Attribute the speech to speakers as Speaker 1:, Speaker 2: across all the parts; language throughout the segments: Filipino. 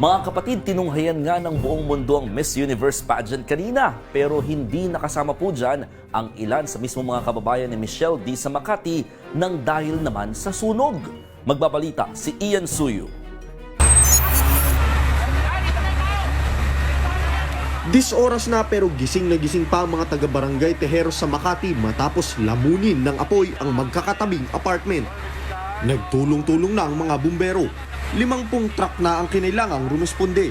Speaker 1: Mga kapatid, tinunghayan nga ng buong mundo ang Miss Universe pageant kanina. Pero hindi nakasama po dyan ang ilan sa mismo mga kababayan ni Michelle D. sa Makati nang dahil naman sa sunog. Magbabalita si Ian Suyu.
Speaker 2: Dis oras na pero gising na gising pa ang mga taga-barangay Tejeros sa Makati matapos lamunin ng apoy ang magkakatabing apartment. Nagtulong-tulong na ang mga bumbero. Limangpung truck na ang kinailangang rumisponde.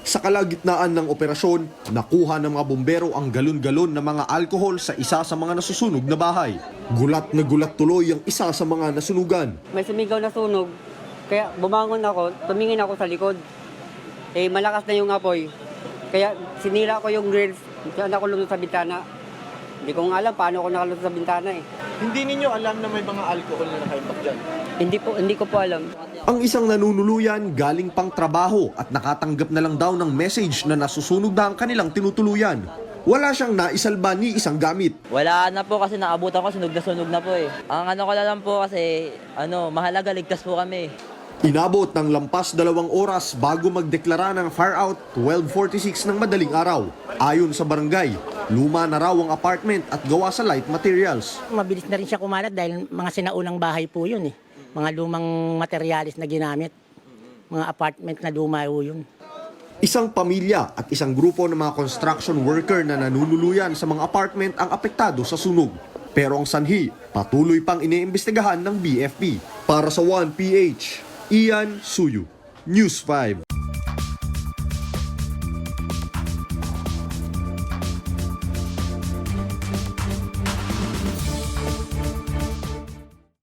Speaker 2: Sa kalagitnaan ng operasyon, nakuha ng mga bumbero ang galon-galon na mga alkohol sa isa sa mga nasusunog na bahay. Gulat na gulat tuloy ang isa sa mga nasunugan.
Speaker 3: may sumigaw na sunog. Kaya bumangon ako, tumingin ako sa likod. Eh, malakas na yung apoy. Kaya sinira ko yung grills. Kaya ako lumot sa bintana. Hindi ko nga alam paano ako nakalunod sa bintana eh.
Speaker 4: Hindi ninyo alam na may mga alcohol na nakaimbak dyan.
Speaker 3: Hindi, po, hindi ko po alam.
Speaker 2: Ang isang nanunuluyan galing pang trabaho at nakatanggap na lang daw ng message na nasusunog na ang kanilang tinutuluyan. Wala siyang naisalba ni isang gamit.
Speaker 5: Wala na po kasi naabutan ko, sunog na sunog na po eh. Ang ano ko na lang po kasi, ano, mahalaga, ligtas po kami.
Speaker 2: Inabot ng lampas dalawang oras bago magdeklara ng fire out 1246 ng madaling araw. Ayon sa barangay, luma na raw ang apartment at gawa sa light materials.
Speaker 6: Mabilis na rin siya kumalat dahil mga sinaunang bahay po yun eh. Mga lumang materialis na ginamit. Mga apartment na luma po yun.
Speaker 2: Isang pamilya at isang grupo ng mga construction worker na nanunuluyan sa mga apartment ang apektado sa sunog. Pero ang sanhi, patuloy pang iniimbestigahan ng BFP. Para sa 1PH, Ian Suyu, News 5.